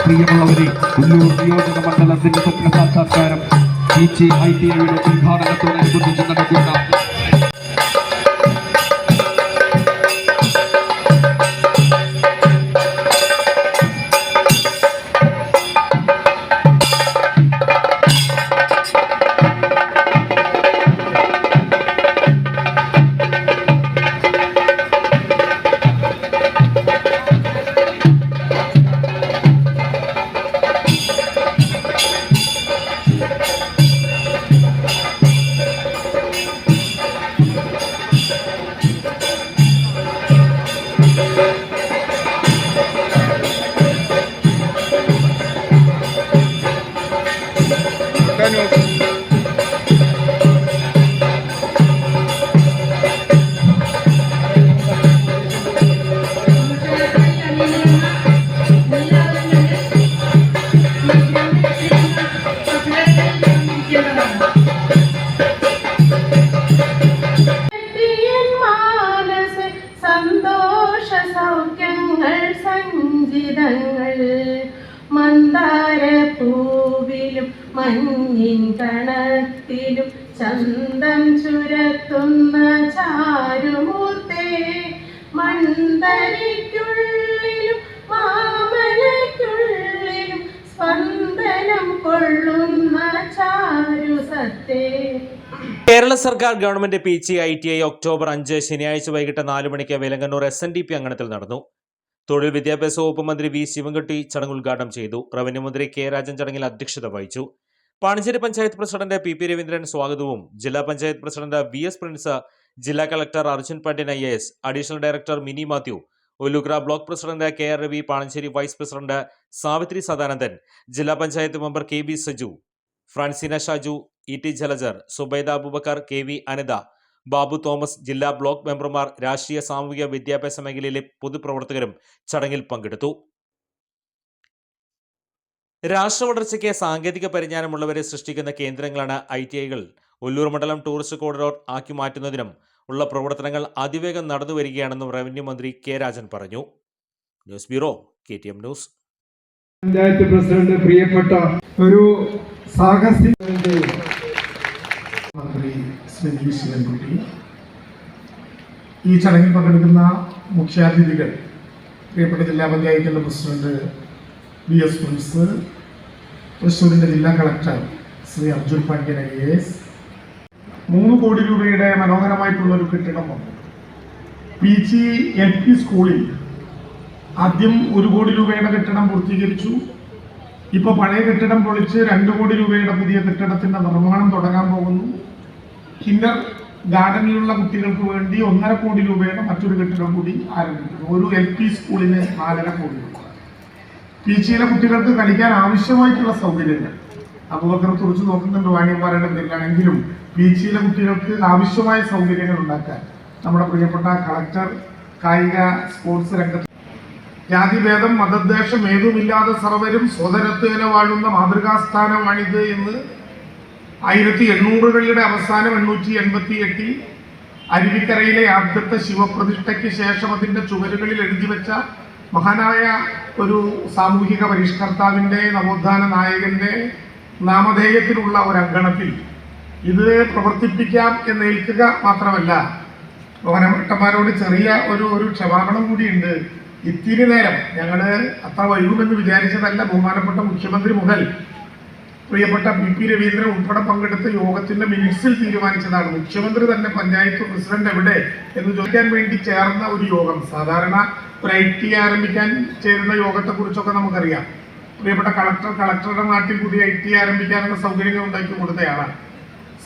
പ്രിയമുള്ളവരെ ഉള്ളൂർ നിയോജക മണ്ഡലത്തിന്റെ സ്വപ്ന സാക്ഷാത്കാരം ജി ഐ ടി ഉദ്ഘാടനത്തോടനുബന്ധിച്ച് നടക്കുന്ന കണത്തിലും ചന്തം ചുരത്തുന്ന ചാരുമൂർത്തേ മന്ദരിക്കുള്ളിലും മാമലയ്ക്കുള്ളിലും സ്പന്ദനം കൊള്ളുന്ന ചാരു സത്തേ. കേരള സർക്കാർ government P G I T I October അഞ്ച് ശനിയാഴ്ച വൈകിട്ട് നാല് മണിക്ക് Velangannur S N D P അങ്കണത്തിൽ നടന്നു. തൊഴിൽ വിദ്യാഭ്യാസ വകുപ്പ് മന്ത്രി വി ശിവൻകുട്ടി ചടങ്ങ് ഉദ്ഘാടനം ചെയ്തു. റവന്യൂ മന്ത്രി കെ രാജൻ ചടങ്ങിൽ അധ്യക്ഷത വഹിച്ചു. Panancheri panchayat president P P Raveendran സ്വാഗതവും. ജില്ലാ panchayat president V S Prince ജില്ലാ collector Arjun Pandian I S additional director Mini Mathew ഒലുഗ്ര block president K R Ravi Panancheri vice president Savithri Sadanandan ജില്ലാ panchayat member K B Saju Francina Shaju E T ജലജർ Subaida Aboobacker K V Anitha Babu Thomas ജില്ലാ block മെമ്പർമാർ രാഷ്ട്രീയ സാമൂഹിക വിദ്യാഭ്യാസ മേഖലയിലെ പൊതുപ്രവർത്തകരും ചടങ്ങിൽ പങ്കെടുത്തു. രാഷ്ട്ര വളർച്ചയ്ക്ക് സാങ്കേതിക പരിജ്ഞാനമുള്ളവരെ സൃഷ്ടിക്കുന്ന കേന്ദ്രങ്ങളാണ് ഐ ടി ഐകൾ ഒല്ലൂർ മണ്ഡലം ടൂറിസ്റ്റ് കോറിഡോർ ആക്കി മാറ്റുന്നതിനും ഉള്ള പ്രവർത്തനങ്ങൾ അതിവേഗം നടന്നു വരികയാണെന്നും റവന്യൂ മന്ത്രി കെ രാജൻ പറഞ്ഞു. News bureau K T M news. Panchayat president പ്രിയപ്പെട്ട ഒരു മന്ത്രി ഈ ചടങ്ങിൽ പങ്കെടുക്കുന്ന മുഖ്യാതിഥികൾ പ്രിയപ്പെട്ട ജില്ലാ പഞ്ചായത്തിലെ പ്രസിഡന്റ് ബി എസ് പ്രിൻസ് തൃശ്ശൂരിന്റെ ജില്ലാ collector Shri Arjun Pandian I A S മൂന്ന് കോടി രൂപയുടെ മനോഹരമായിട്ടുള്ള ഒരു കെട്ടിടം വന്നു. പി ജി എൽ പി സ്കൂളിൽ ആദ്യം ഒരു കോടി രൂപയുടെ കെട്ടിടം പൂർത്തീകരിച്ചു. ഇപ്പോൾ പഴയ കെട്ടിടം പൊളിച്ച് രണ്ട് കോടി രൂപയുടെ പുതിയ കെട്ടിടത്തിന്റെ നിർമ്മാണം തുടങ്ങാൻ പോകുന്നു. കിൻഡർ ഗാർഡനിലുള്ള കുട്ടികൾക്ക് വേണ്ടി ഒന്നര കോടി രൂപയുടെ മറ്റൊരു കെട്ടിടം കൂടി ആരംഭിക്കുന്നു. ഒരു എൽ പി സ്കൂളിന് നാലര കോടി രൂപ. പി ജിയിലെ കുട്ടികൾക്ക് കളിക്കാൻ ആവശ്യമായിട്ടുള്ള സൗകര്യങ്ങൾ അബുബക്കർ തുറച്ചു നോക്കുന്നുണ്ട് വാണിയമ്പാറയുടെ പേരിലാണെങ്കിലും പി ജിയിലെ കുട്ടികൾക്ക് ആവശ്യമായ സൗകര്യങ്ങൾ ഉണ്ടാക്കാൻ. നമ്മുടെ പ്രിയപ്പെട്ട കളക്ടർ കായിക സ്പോർട്സ് രംഗത്ത് ജാതിഭേദം മതദ്വേഷം ഏതുമില്ലാതെ സർവരും സ്വതരത്വേന വാഴുന്ന മാതൃകാസ്ഥാനമാണിത് എന്ന് ആയിരത്തി എണ്ണൂറുകളുടെ അവസാനം എണ്ണൂറ്റി എൺപത്തി എട്ടിൽ അരുവിക്കരയിലെ ആദ്യത്തെ ശിവപ്രതിഷ്ഠയ്ക്ക് ശേഷം അതിന്റെ ചുവരുകളിൽ എഴുതി വെച്ച മഹാനായ ഒരു സാമൂഹിക പരിഷ്കർത്താവിന്റെ നവോത്ഥാന നായകന്റെ നാമധേയത്തിലുള്ള ഒരു അങ്കണത്തിൽ ഇത് പ്രവർത്തിപ്പിക്കാം എന്ന് ഏൽക്കുക മാത്രമല്ല ഭവനഭട്ടന്മാരോട് ചെറിയ ഒരു ഒരു ക്ഷമാപണം കൂടിയുണ്ട്. ഇത്തിരി നേരം ഞങ്ങൾ അത്ര വൈകുമെന്ന് വിചാരിച്ചതല്ല ബഹുമാനപ്പെട്ട മുഖ്യമന്ത്രി മുതൽ പ്രിയപ്പെട്ട പി പി രവീന്ദ്രൻ ഉൾപ്പെടെ പങ്കെടുത്ത യോഗത്തിന്റെ മിനിറ്റ്സിൽ തീരുമാനിച്ചതാണ്. മുഖ്യമന്ത്രി തന്നെ പഞ്ചായത്ത് പ്രസിഡന്റ് എവിടെ എന്ന് ചോദിക്കാൻ വേണ്ടി ചേർന്ന ഒരു യോഗം. സാധാരണ ഒരു ടി ആരംഭിക്കാൻ ചേരുന്ന യോഗത്തെ കുറിച്ചൊക്കെ നമുക്കറിയാം. പ്രിയപ്പെട്ട കളക്ടർ കളക്ടറുടെ നാട്ടിൽ പുതിയ ഐ ടി ആരംഭിക്കാനുള്ള സൗകര്യങ്ങൾ ഉണ്ടാക്കി കൊടുത്തയാളാണ്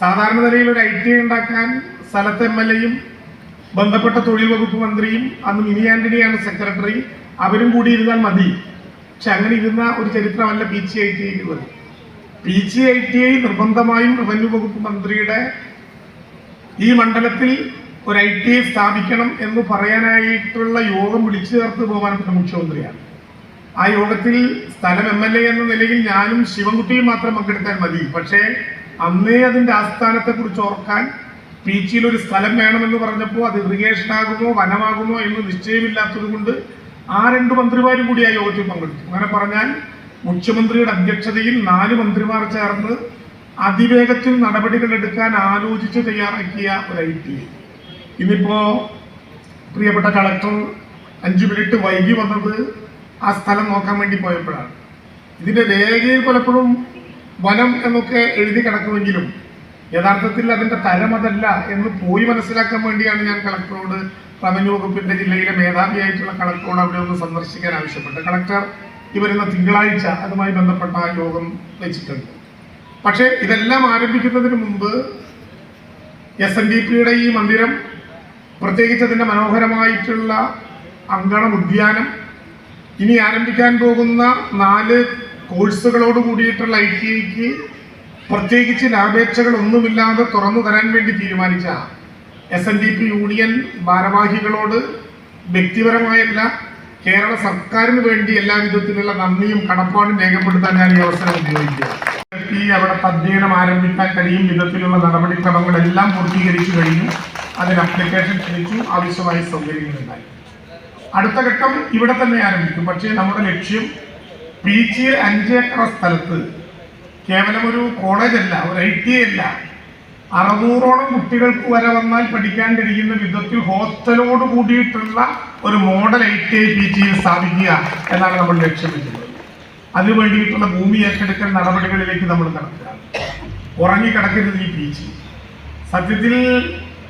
സാധാരണ നിലയിൽ ഒരു ഐ ടി ഉണ്ടാക്കാൻ സ്ഥലത്ത് എം എൽ എയും ബന്ധപ്പെട്ട തൊഴിൽ വകുപ്പ് മന്ത്രിയും അന്ന് മിനി ആന്റണിയാണ് സെക്രട്ടറി അവരും കൂടി ഇരുന്നാൽ മതി. പക്ഷെ അങ്ങനെ ഇരുന്ന ഒരു ചരിത്രമല്ല പി ജി ഐ ടി ഉള്ളത് P G I T I നിർബന്ധമായും റവന്യൂ വകുപ്പ് മന്ത്രിയുടെ ഈ മണ്ഡലത്തിൽ ഒരു ഐ ടി ഐ സ്ഥാപിക്കണം എന്ന് പറയാനായിട്ടുള്ള യോഗം വിളിച്ചു ചേർത്ത് ബഹുമാനപ്പെട്ട മുഖ്യമന്ത്രിയാണ്. ആ യോഗത്തിൽ സ്ഥലം എം എൽ എ എന്ന നിലയിൽ ഞാനും ശിവൻകുട്ടിയും മാത്രം പങ്കെടുത്താൽ മതി. പക്ഷേ അന്നേ അതിന്റെ ആസ്ഥാനത്തെ കുറിച്ച് ഓർക്കാൻ പീച്ചിയിൽ ഒരു സ്ഥലം വേണമെന്ന് പറഞ്ഞപ്പോൾ അത് ഇറിഗേഷൻ ആകുമോ വനമാകുമോ എന്ന് നിശ്ചയമില്ലാത്തത് കൊണ്ട് ആ രണ്ട് മന്ത്രിമാരും കൂടി ആ യോഗത്തിൽ പങ്കെടുത്തു. അങ്ങനെ പറഞ്ഞാൽ മുഖ്യമന്ത്രിയുടെ അധ്യക്ഷതയിൽ നാല് മന്ത്രിമാർ ചേർന്ന് അതിവേഗത്തിൽ നടപടികൾ എടുക്കാൻ ആലോചിച്ച് തയ്യാറാക്കിയ ഒരു ഐ ടി ഇന്നിപ്പോ പ്രിയപ്പെട്ട കളക്ടർ അഞ്ചു മിനിറ്റ് വൈകി വന്നത് ആ സ്ഥലം നോക്കാൻ വേണ്ടി പോയപ്പോഴാണ്. ഇതിന്റെ രേഖയിൽ പലപ്പോഴും വനം എന്നൊക്കെ എഴുതി കിടക്കുമെങ്കിലും യഥാർത്ഥത്തിൽ അതിന്റെ തരം അതല്ല എന്ന് പോയി മനസ്സിലാക്കാൻ വേണ്ടിയാണ് ഞാൻ കളക്ടറോട് റവന്യൂ വകുപ്പിന്റെ ജില്ലയിലെ മേധാവിയായിട്ടുള്ള കളക്ടറോട് അവിടെ ഒന്ന് സന്ദർശിക്കാൻ ആവശ്യപ്പെട്ട് കളക്ടർ ഈ തിങ്കളാഴ്ച അതുമായി ബന്ധപ്പെട്ട യോഗം വെച്ചിട്ടുണ്ട്. പക്ഷേ ഇതെല്ലാം ആരംഭിക്കുന്നതിന് മുമ്പ് എസ് എൻ ഡി പിയുടെ ഈ മന്ദിരം പ്രത്യേകിച്ച് അതിന്റെ മനോഹരമായിട്ടുള്ള അങ്കണ ഉദ്യാനം. ഇനി ആരംഭിക്കാൻ പോകുന്ന നാല് കോഴ്സുകളോട് കൂടിയിട്ടുള്ള ഐ ടി ഐക്ക് പ്രത്യേകിച്ച് ലാഭേച്ഛകൾ ഒന്നുമില്ലാതെ തുറന്നു തരാൻ വേണ്ടി തീരുമാനിച്ച S N D P union ഭാരവാഹികളോട് വ്യക്തിപരമായല്ല കേരള സർക്കാരിന് വേണ്ടി എല്ലാ വിധത്തിലുള്ള നന്ദിയും കടപ്പാടും രേഖപ്പെടുത്താൻ ഞാൻ ഈ അവസരം ഉപയോഗിക്കുക അവിടെ അധ്യയനം ആരംഭിക്കാൻ കഴിയും വിധത്തിലുള്ള നടപടിക്രമങ്ങളെല്ലാം പൂർത്തീകരിച്ചു കഴിഞ്ഞു. അതിന് അപ്ലിക്കേഷൻ ക്ഷണിച്ചു ആവശ്യമായ സൗകര്യങ്ങളുണ്ടായി. അടുത്ത ഘട്ടം ഇവിടെ തന്നെ ആരംഭിക്കും. പക്ഷേ നമ്മുടെ ലക്ഷ്യം പീച്ചിയിൽ അഞ്ചേക്കർ സ്ഥലത്ത്? കേവലം ഒരു കോളേജ് അല്ല ഒരു ഐ ടി അല്ല. അറുന്നൂറോളം കുട്ടികൾക്ക് വരെ വന്നാൽ പഠിക്കാൻ കഴിയുന്ന വിധത്തിൽ ഹോസ്റ്റലോട് കൂടിയിട്ടുള്ള ഒരു model I T I P ജിയിൽ സ്ഥാപിക്കുക എന്നാണ് നമ്മൾ ലക്ഷ്യം വെക്കുന്നത്. വേണ്ടിയിട്ടുള്ള ഭൂമി ഏറ്റെടുക്കൽ നടപടികളിലേക്ക് നമ്മൾ നടക്കുക ഉറങ്ങിക്കിടക്കരുത് ഈ പി ജി. സത്യത്തിൽ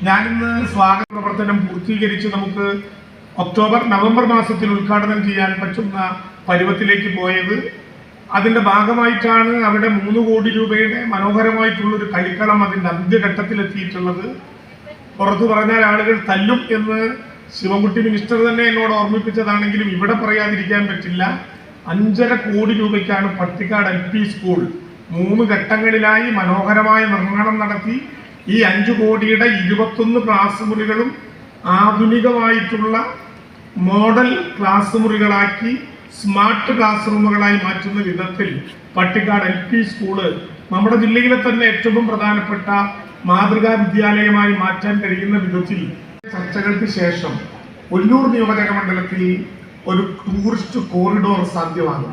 ഞാനിന്ന് സ്വാഗത പ്രവർത്തനം പൂർത്തീകരിച്ച് നമുക്ക് ഒക്ടോബർ നവംബർ മാസത്തിൽ ഉദ്ഘാടനം ചെയ്യാൻ പറ്റുന്ന പരുവത്തിലേക്ക് പോയത്. അതിന്റെ ഭാഗമായിട്ടാണ് അവിടെ മൂന്ന് കോടി രൂപയുടെ മനോഹരമായിട്ടുള്ളൊരു കളിക്കളം അതിന്റെ അന്ത്യഘട്ടത്തിലെത്തിയിട്ടുള്ളത്. പുറത്തു പറഞ്ഞാൽ ആളുകൾ തല്ലും എന്ന് ശിവൻകുട്ടി മിനിസ്റ്റർ തന്നെ എന്നോട് ഓർമ്മിപ്പിച്ചതാണെങ്കിലും ഇവിടെ പറയാതിരിക്കാൻ പറ്റില്ല. അഞ്ചര കോടി രൂപയ്ക്കാണ് പട്ടിക്കാട് എൽ പി സ്കൂൾ മൂന്ന് ഘട്ടങ്ങളിലായി മനോഹരമായ നിർമ്മാണം നടത്തി. ഈ അഞ്ചു കോടിയുടെ ഇരുപത്തൊന്ന് ക്ലാസ് മുറികളും ആധുനികമായിട്ടുള്ള മോഡൽ ക്ലാസ് മുറികളാക്കി സ്മാർട്ട് ക്ലാസ് റൂമുകളായി മാറ്റുന്ന വിധത്തിൽ പട്ടിക്കാട് എൽ പി സ്കൂൾ നമ്മുടെ ജില്ലയിലെ തന്നെ ഏറ്റവും പ്രധാനപ്പെട്ട മാതൃകാ വിദ്യാലയമായി മാറ്റാൻ കഴിയുന്ന വിധത്തിൽ ചർച്ചകൾക്ക് ശേഷം ഒല്ലൂർ നിയോജക മണ്ഡലത്തിൽ ഒരു ടൂറിസ്റ്റ് കോറിഡോർ സാധ്യമാകും.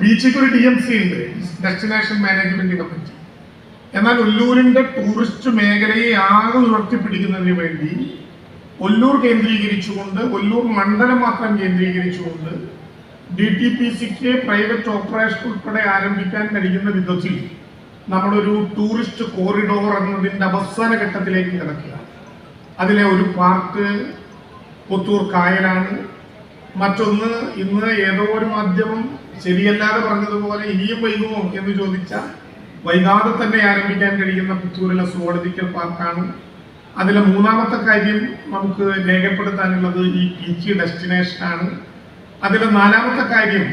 ബീച്ചിക്ക് ഒരു ഡി എം സി ഉണ്ട് ഡെസ്റ്റിനേഷൻ മാനേജ്മെന്റ് കമ്മിറ്റി എന്നാൽ ഒല്ലൂരിന്റെ ടൂറിസ്റ്റ് മേഖലയെ ആകെ ഉയർത്തിപ്പിടിക്കുന്നതിന് വേണ്ടി ഒല്ലൂർ കേന്ദ്രീകരിച്ചുകൊണ്ട് ഒല്ലൂർ മണ്ഡലം മാത്രം കേന്ദ്രീകരിച്ചുകൊണ്ട് ഡി ടി പി സിക്ക് പ്രൈവറ്റ് ഓപ്പറേഷൻ ഉൾപ്പെടെ ആരംഭിക്കാൻ കഴിയുന്ന വിധത്തിൽ നമ്മളൊരു ടൂറിസ്റ്റ് കോറിഡോർ എന്നതിന്റെ അവസാന ഘട്ടത്തിലേക്ക് കിടക്കുക അതിലെ ഒരു പാർക്ക് പുത്തൂർ കായലാണ്. മറ്റൊന്ന് ഇന്ന് ഏതോ ഒരു മാധ്യമം ശരിയല്ലാതെ പറഞ്ഞതുപോലെ ഇനിയും വൈകുമോ എന്ന് ചോദിച്ചാൽ വൈകാതെ തന്നെ ആരംഭിക്കാൻ കഴിയുന്ന പുത്തൂരിലെ സുവോളജിക്കൽ പാർക്കാണ്. അതിലെ മൂന്നാമത്തെ കാര്യം നമുക്ക് രേഖപ്പെടുത്താനുള്ളത് ഈ പീച്ചി ഡെസ്റ്റിനേഷനാണ്. അതിലെ നാലാമത്തെ കാര്യം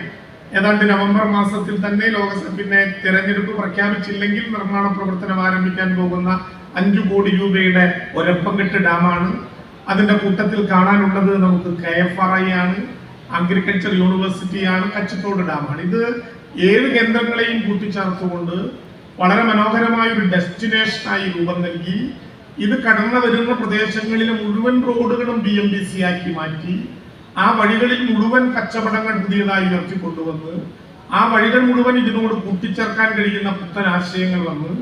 ഏതാണ്ട് നവംബർ മാസത്തിൽ തന്നെ ലോകസഭ പിന്നെ തിരഞ്ഞെടുപ്പ് പ്രഖ്യാപിച്ചില്ലെങ്കിൽ നിർമ്മാണ പ്രവർത്തനം ആരംഭിക്കാൻ പോകുന്ന അഞ്ചു കോടി രൂപയുടെ ഒരപ്പംകെട്ട് ഡാമാണ്. അതിന്റെ കൂട്ടത്തിൽ കാണാനുള്ളത് നമുക്ക് കെ എഫ് ആർ ഐ ആണ് അഗ്രികൾച്ചർ യൂണിവേഴ്സിറ്റിയാണ് കച്ചത്തോട് ഡാമാണ്. ഇത് ഏഴ് കേന്ദ്രങ്ങളെയും കൂട്ടിച്ചേർത്തുകൊണ്ട് വളരെ മനോഹരമായ ഒരു ഡെസ്റ്റിനേഷനായി രൂപം നൽകി. ഇത് കടന്നു വരുന്ന പ്രദേശങ്ങളിലെ മുഴുവൻ റോഡുകളും ബി എം ബി സി ആക്കി മാറ്റി. ആ വഴികളിൽ മുഴുവൻ കച്ചവടങ്ങൾ പുതിയതായി ഉയർത്തിക്കൊണ്ടുവന്ന്. ആ വഴികൾ മുഴുവൻ ഇതിനോട് കൂട്ടിച്ചേർക്കാൻ കഴിയുന്ന പുത്തൻ ആശയങ്ങൾ വന്ന്.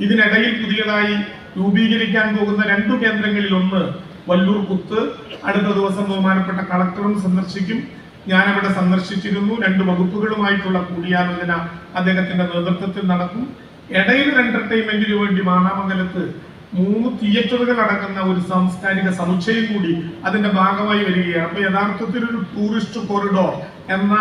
ഇതിനിടയിൽ പുതിയതായി രൂപീകരിക്കാൻ പോകുന്ന രണ്ടു കേന്ദ്രങ്ങളിൽ ഒന്ന് വല്ലൂർ കുത്ത്. അടുത്ത ദിവസം ബഹുമാനപ്പെട്ട കളക്ടറും സന്ദർശിക്കും. ഞാൻ അവിടെ സന്ദർശിച്ചിരുന്നു. രണ്ട് വകുപ്പുകളുമായിട്ടുള്ള കൂടിയാലോചന അദ്ദേഹത്തിന്റെ നേതൃത്വത്തിൽ നടക്കും. ഇടയിൽ എന്റർടൈൻമെന്റിന് വേണ്ടി മാണാമംഗലത്ത് മൂന്ന് തിയേറ്ററുകൾ അടങ്ങുന്ന ഒരു സാംസ്കാരിക സമുച്ചയം കൂടി അതിന്റെ ഭാഗമായി വരികയാണ്. അപ്പൊ യഥാർത്ഥത്തിൽ ഒരു ടൂറിസ്റ്റ് കോറിഡോർ എന്ന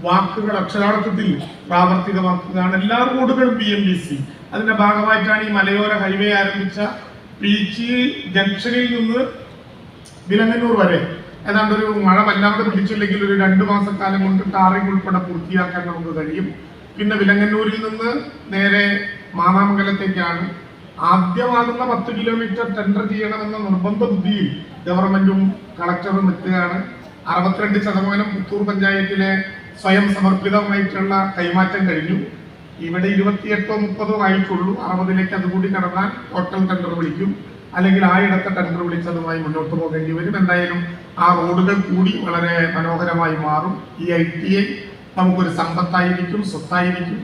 വാക്കുകൾ അക്ഷരാർത്ഥത്തിൽ പ്രാവർത്തികമാക്കുകയാണ്. എല്ലാ റോഡുകളും പി എം ബി സി അതിന്റെ ഭാഗമായിട്ടാണ് ഈ മലയോര ഹൈവേ ആരംഭിച്ച പീച്ചി ജംഗ്ഷനിൽ നിന്ന് വിലങ്ങന്നൂർ വരെ. ഏതാണ്ട് ഒരു മഴ വല്ലാതെ പിടിച്ചില്ലെങ്കിൽ ഒരു രണ്ടു മാസക്കാലം കൊണ്ട് ടാറിംഗ് ഉൾപ്പെടെ പൂർത്തിയാക്കാൻ നമുക്ക് കഴിയും. പിന്നെ വിലങ്ങന്നൂരിൽ നിന്ന് നേരെ മാമാമംഗലത്തേക്കാണ് ആദ്യമാകുന്ന പത്ത് കിലോമീറ്റർ ടെൻഡർ ചെയ്യണമെന്ന നിർബന്ധ ബുദ്ധിയിൽ ഗവൺമെന്റും കളക്ടറും നിൽക്കുകയാണ് അറുപത്തിരണ്ട് ശതമാനം പുത്തൂർ പഞ്ചായത്തിലെ സ്വയം സമർപ്പിതമായിട്ടുള്ള കൈമാറ്റം കഴിഞ്ഞു. ഇവിടെ ഇരുപത്തിയെട്ടോ മുപ്പതോ ആയിട്ടുള്ളൂ. അറുപതിലേക്ക് അതുകൂടി കടന്നാൽ ഹോട്ടൽ ടെൻഡർ വിളിക്കും. അല്ലെങ്കിൽ ആ ഇടത്തെ ടെൻഡർ വിളിച്ചതുമായി മുന്നോട്ട് പോകേണ്ടി വരും. എന്തായാലും ആ റോഡുകൾ കൂടി വളരെ മനോഹരമായി മാറും. ഈ ഐ ടി ഐ നമുക്കൊരു സമ്പത്തായിരിക്കും സ്വത്തായിരിക്കും.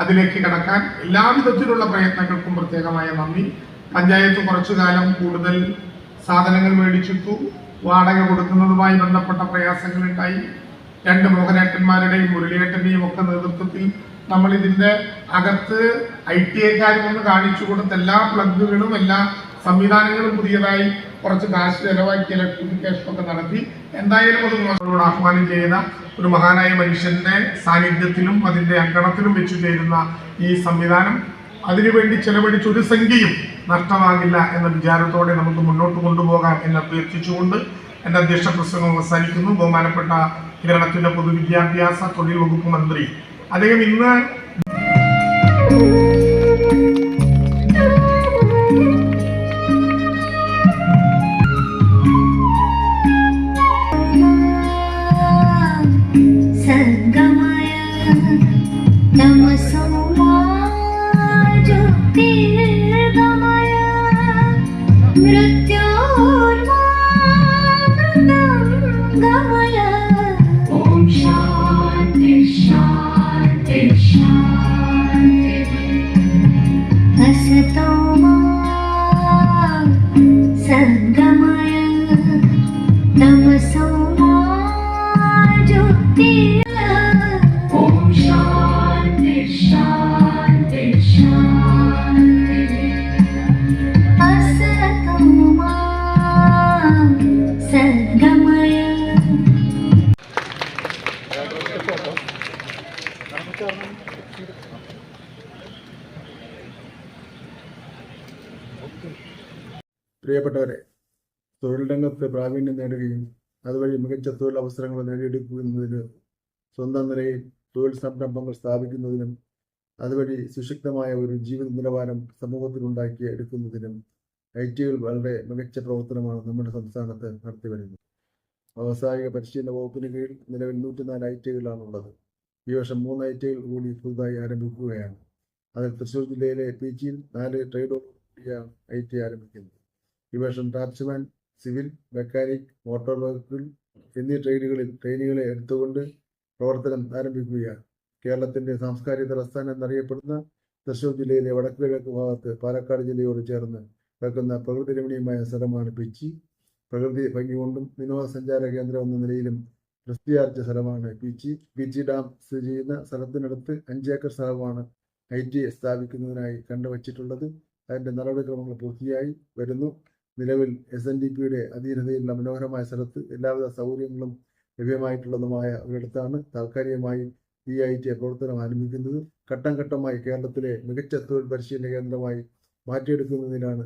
അതിലേക്ക് കടക്കാൻ എല്ലാവിധത്തിലുള്ള പ്രയത്നങ്ങൾക്കും പ്രത്യേകമായ നന്ദി. പഞ്ചായത്ത് കുറച്ചു കാലം കൂടുതൽ സാധനങ്ങൾ മേടിച്ചിട്ടു വാടക കൊടുക്കുന്നതുമായി ബന്ധപ്പെട്ട പ്രയാസങ്ങളുണ്ടായി. രണ്ട് മോഹനേട്ടന്മാരുടെയും മുരളിയേട്ടന്റെയും ഒക്കെ നേതൃത്വത്തിൽ നമ്മൾ ഇതിന്റെ അകത്ത് ഐ ടി ഐക്കാരും ഒന്ന് കാണിച്ചു കൊടുത്ത എല്ലാ പ്ലഗുകളും എല്ലാ സംവിധാനങ്ങളും പുതിയതായി കുറച്ച് കാശ് ചെലവാക്കി ഇലക്ട്രിഫിക്കേഷൻ ഒക്കെ നടത്തി. എന്തായാലും അത് ആഹ്വാനം ചെയ്യുന്ന ഒരു മഹാനായ മനുഷ്യന്റെ സാന്നിധ്യത്തിലും അതിന്റെ അങ്കണത്തിലും വെച്ചു ചേരുന്ന ഈ സംവിധാനം അതിനുവേണ്ടി ചെലവഴിച്ച ഒരു സംഖ്യയും നഷ്ടമാകില്ല എന്ന വിചാരത്തോടെ നമുക്ക് മുന്നോട്ട് കൊണ്ടുപോകാം എന്ന് അഭ്യർത്ഥിച്ചുകൊണ്ട് എന്റെ അധ്യക്ഷ പ്രസംഗം അവസാനിക്കുന്നു. ബഹുമാനപ്പെട്ട കേരളത്തിന്റെ പൊതുവിദ്യാഭ്യാസ തൊഴിൽ വകുപ്പ് മന്ത്രി. അദ്ദേഹം ഇന്ന് തമസോമാജുതിർഗമയ പ്രാവീണ്യം നേടുകയും അതുവഴി മികച്ച തൊഴിൽ തൊഴിലവസരങ്ങൾ നേടിയെടുക്കുന്നതിന് സ്വന്തം നിലയിൽ തൊഴിൽ സംരംഭങ്ങൾ സ്ഥാപിക്കുന്നതിനും അതുവഴി സുശക്തമായ ഒരു ജീവിത നിലവാരം സമൂഹത്തിലുണ്ടാക്കി എടുക്കുന്നതിനും ഐ ടികൾ വളരെ മികച്ച പ്രവർത്തനമാണ് നമ്മുടെ സംസ്ഥാനത്ത് നടത്തിവരുന്നത് വ്യാവസായിക പരിശീലന വകുപ്പിന് കീഴിൽ നിലവിൽ നൂറ്റിനാല് ഐ ടികളാണുള്ളത് ഈ വർഷം മൂന്ന് ഐ ടികൾ കൂടി പുതുതായി ആരംഭിക്കുകയാണ്. അതിൽ തൃശ്ശൂർ ജില്ലയിലെ പി ജിയിൽ നാല് ട്രേഡോടുകൂടിയാണ് ഐ ടി ആരംഭിക്കുന്നത് ഈ വർഷം draughtsman civil mechanic motor vehicle എന്നീ ട്രെയിനുകളിൽ ട്രെയിനുകളെ എടുത്തുകൊണ്ട് പ്രവർത്തനം ആരംഭിക്കുകയാണ്. കേരളത്തിന്റെ സാംസ്കാരിക തലസ്ഥാനം എന്നറിയപ്പെടുന്ന തൃശൂർ ജില്ലയിലെ വടക്ക് കിഴക്ക് ഭാഗത്ത് പാലക്കാട് ജില്ലയോട് ചേർന്ന് കിടക്കുന്ന പ്രകൃതി രമണീയമായ സ്ഥലമാണ് പിച്ചി. പ്രകൃതി ഭംഗി കൊണ്ടും വിനോദസഞ്ചാര കേന്ദ്രം എന്ന നിലയിലും പ്രസിദ്ധിയാർജിച്ച സ്ഥലമാണ് പിച്ചി. പിച്ചി ഡാം സ്ഥിതി ചെയ്യുന്ന സ്ഥലത്തിനടുത്ത് അഞ്ചേക്കർ സ്ഥലമാണ് ഐ ടി സ്ഥാപിക്കുന്നതിനായി കണ്ടുവച്ചിട്ടുള്ളത്. അതിന്റെ നടപടിക്രമങ്ങൾ പൂർത്തിയായി വരുന്നു. നിലവിൽ എസ് എൻ ഡി പിയുടെ അധീനതയിലുള്ള മനോഹരമായ സ്ഥലത്ത് എല്ലാവിധ സൗകര്യങ്ങളും ലഭ്യമായിട്ടുള്ളതുമായ ഒരിടത്താണ് താൽക്കാലികമായി ഈ ഐ ടി പ്രവർത്തനം ആരംഭിക്കുന്നത്. ഘട്ടം ഘട്ടമായി കേരളത്തിലെ മികച്ച തൊഴിൽ പരിശീലന കേന്ദ്രമായി മാറ്റിയെടുക്കുന്നതിനാണ്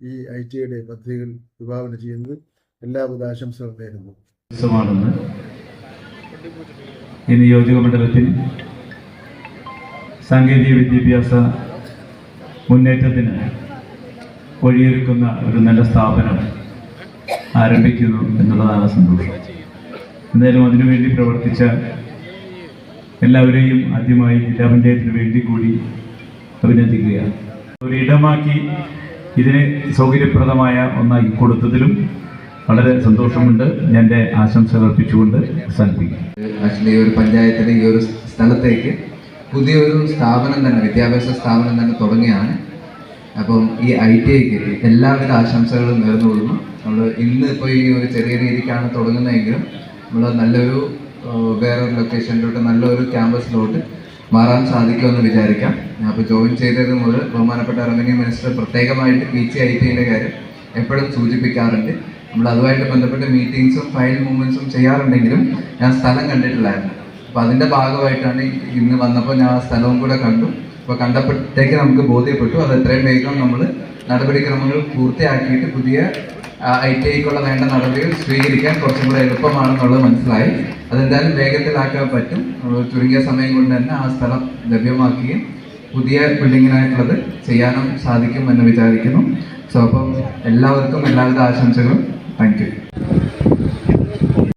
ഈ ഐ ടിയുടെ പദ്ധതികൾ വിഭാവന ചെയ്യുന്നത്. എല്ലാവിധ ആശംസകളും നേരുന്നു. ഈ നിയോജക മണ്ഡലത്തിൽ സാങ്കേതിക വിദ്യാഭ്യാസ മുന്നേറ്റത്തിന് വഴിയൊരുക്കുന്ന ഒരു നല്ല സ്ഥാപനം ആരംഭിക്കുന്നു എന്നുള്ളതാണ് സന്തോഷം. എന്തായാലും അതിനുവേണ്ടി പ്രവർത്തിച്ച എല്ലാവരെയും ആദ്യമായി ജില്ലാ പഞ്ചായത്തിന് വേണ്ടി കൂടി അഭിനന്ദിക്കുകയാണ്. ഒരു ഇടമാക്കി ഇതിന് സൗകര്യപ്രദമായ ഒന്നായി കൊടുത്തതിലും വളരെ സന്തോഷമുണ്ട്. എന്റെ ആശംസകൾ അർപ്പിച്ചുകൊണ്ട് അവസാനിപ്പിക്കും ഈ ഒരു പഞ്ചായത്തിലെ ഈ ഒരു സ്ഥലത്തേക്ക് പുതിയൊരു സ്ഥാപനം തന്നെ വിദ്യാഭ്യാസ സ്ഥാപനം തന്നെ തുടങ്ങിയാണ് അപ്പം ഈ ഐ ടി ഐക്ക് എല്ലാവിധ ആശംസകളും നേർന്നുകൊള്ളുന്നു. നമ്മൾ ഇന്ന് ഇപ്പോൾ ഈ ഒരു ചെറിയ രീതിക്കാണ് തുടങ്ങുന്നതെങ്കിലും നമ്മൾ നല്ലൊരു വേറെ വേറൊരു ലൊക്കേഷനിലോട്ട് നല്ലൊരു ക്യാമ്പസിലോട്ട് മാറാൻ സാധിക്കുമെന്ന് വിചാരിക്കാം. അപ്പോൾ ജോയിൻ ചെയ്തത് മുതൽ ബഹുമാനപ്പെട്ട റവന്യൂ മിനിസ്റ്റർ പ്രത്യേകമായിട്ട് പി സി ഐ ടിന്റെ കാര്യം എപ്പോഴും സൂചിപ്പിക്കാറുണ്ട്. നമ്മൾ അതുമായിട്ട് ബന്ധപ്പെട്ട് മീറ്റിങ്സും ഫയൽ മൂവ്മെന്റ്സും ചെയ്യാറുണ്ടെങ്കിലും ഞാൻ സ്ഥലം കണ്ടിട്ടില്ലായിരുന്നു. അപ്പോൾ അതിന്റെ ഭാഗമായിട്ടാണ് ഇന്ന് വന്നപ്പോൾ ഞാൻ ആ സ്ഥലവും കൂടെ കണ്ടു. അപ്പോൾ കണ്ടപ്പോഴത്തേക്ക് നമുക്ക് ബോധ്യപ്പെട്ടു. അത് എത്രയും വേഗം നമ്മൾ നടപടിക്രമങ്ങൾ പൂർത്തിയാക്കിയിട്ട് പുതിയ ഐ ടി ഐക്കുള്ള വേണ്ട നടപടികൾ സ്വീകരിക്കാൻ കുറച്ചും കൂടെ എളുപ്പമാണെന്നുള്ളത് മനസ്സിലായി. അതെന്തായാലും വേഗത്തിലാക്കാൻ പറ്റും. ചുരുങ്ങിയ സമയം കൊണ്ട് തന്നെ ആ സ്ഥലം ലഭ്യമാക്കുകയും പുതിയ ബിൽഡിങ്ങിനായിട്ടുള്ളത് ചെയ്യാനും സാധിക്കും എന്ന് വിചാരിക്കുന്നു. സോ അപ്പം എല്ലാവർക്കും എല്ലാവിധ ആശംസകളും. Thank you.